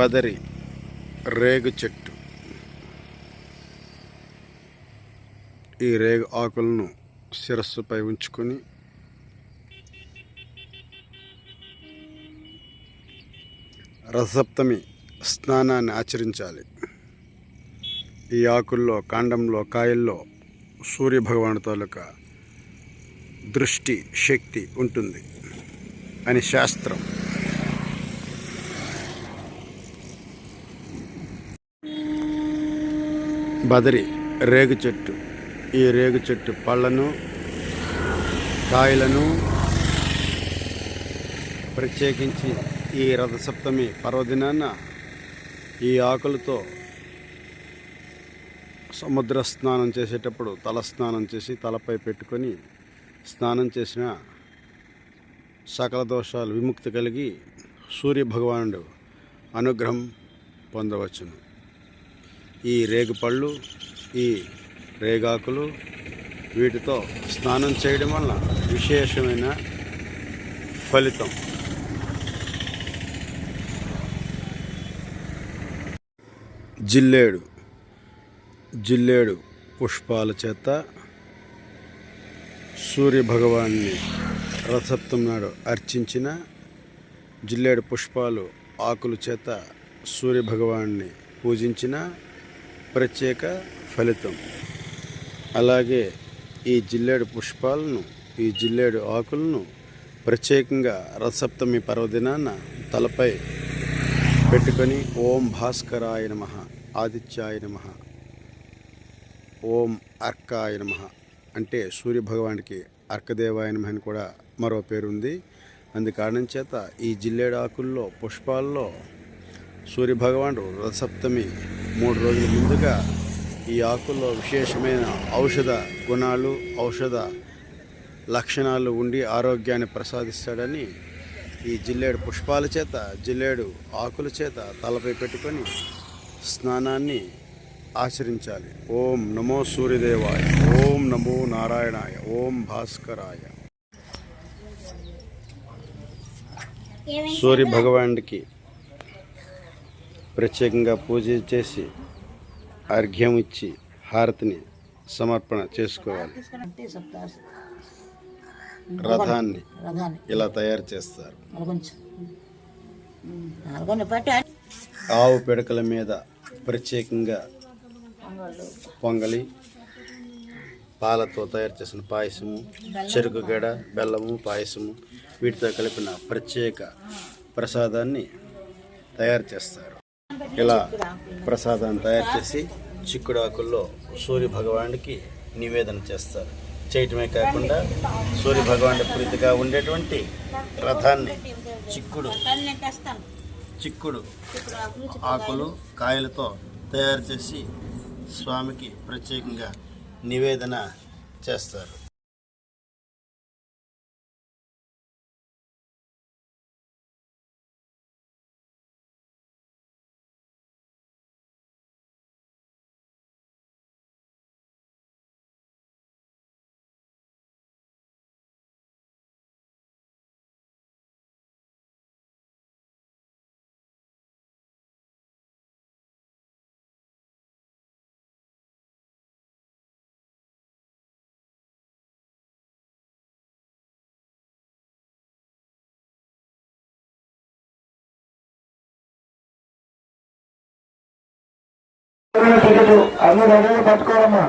బదరి రేగు చెట్టు. ఈ రేగు ఆకులను శిరస్సుపై ఉంచుకొని రసప్తమి స్నానాన్ని ఆచరించాలి. ఈ ఆకుల్లో కాండంలో కాయల్లో సూర్యభగవాను తాలూకా దృష్టి శక్తి ఉంటుంది అని శాస్త్రం బదరి రేగు చెట్టు ఈ రేగు చెట్టు పళ్ళను కాయలను ప్రత్యేకించి ఈ రథసప్తమి పర్వదినాన ఈ ఆకులతో సముద్ర స్నానం చేసేటప్పుడు తల స్నానం చేసి తలపై పెట్టుకొని స్నానం చేసిన సకల దోషాలు విముక్తి కలిగి సూర్య భగవానుడు అనుగ్రహం పొందవచ్చును. ఈ రేగుపళ్ళు ఈ రేగాకులు వీటితో స్నానం చేయడం వల్ల విశేషమైన ఫలితం. జిల్లేడు. జిల్లేడు పుష్పాల చేత సూర్య భగవాన్ని రథసప్తం నాడు అర్చించిన జిల్లేడు పుష్పాలు ఆకుల చేత సూర్య భగవాన్ని పూజించిన ప్రత్యేక ఫలితం. అలాగే ఈ జిల్లేడు పుష్పాలను ఈ జిల్లేడు ఆకులను ప్రత్యేకంగా రథసప్తమి పర్వదినాన తలపై పెట్టుకొని ఓం భాస్కరాయ నమ ఆదిత్యాయ నమ ఓం అర్కాయ నమ అంటే సూర్యభగవానికి అర్కదేవాయ నమ అని కూడా మరో పేరుంది. అందుకారణం అందు కారణం చేత ఈ జిల్లేడు ఆకుల్లో పుష్పాల్లో సూర్యభగవానుడు రథసప్తమి మూడు రోజుల ముందుగా ఈ ఆకుల్లో విశేషమైన ఔషధ గుణాలు ఔషధ లక్షణాలు ఉండి ఆరోగ్యాన్ని ప్రసాదిస్తాడని ఈ జిల్లేడు పుష్పాల చేత జిల్లేడు ఆకుల చేత తలపై పెట్టుకొని స్నానాన్ని ఆచరించాలి. ఓం నమో సూర్యదేవాయ ఓం నమో నారాయణాయ ఓం భాస్కరాయ. సూర్య భగవానుడికి ప్రత్యేకంగా పూజ చేసి అర్ఘ్యం ఇచ్చి హారతిని సమర్పణ చేసుకోవాలి. రథాన్ని ఇలా తయారు చేస్తారు. ఆవు పిడకల మీద ప్రత్యేకంగా పొంగలి పాలతో తయారు చేసిన పాయసము చెరుకు గడ బెల్లము పాయసము వీటితో కలిపిన ప్రత్యేక ప్రసాదాన్ని తయారు చేస్తారు. ఇలా ప్రసాదాన్ని తయారు చేసి చిక్కుడు ఆకుల్లో సూర్య భగవానుడికి నివేదన చేస్తారు. చేయటమే కాకుండా సూర్య భగవానుడి ప్రీతిగా ఉండేటువంటి రథాన్ని చిక్కుడు చిక్కుడు ఆకులు కాయలతో తయారు చేసి స్వామికి ప్రత్యేకంగా నివేదన చేస్తారు. టికెట్ అన్ని రెడీగా పట్టుకోరమ్మా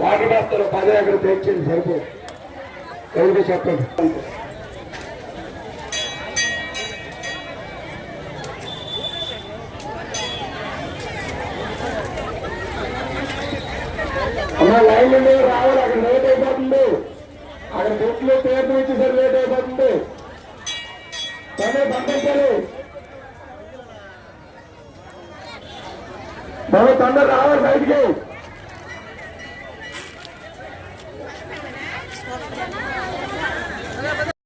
వాటర్ బస్తాలు పదే అక్కడ తెచ్చింది సరిపో ఎవరికి చెప్పండి అమ్మ లైన్ రావాలి. అక్కడ లేట్ అయిపోతుంది. అక్కడ బొట్లు పేరు వచ్చేసరి లేట్ అయిపోతుంది. తనే పంపించాలి మనం తొందర రావాలి బయటికి.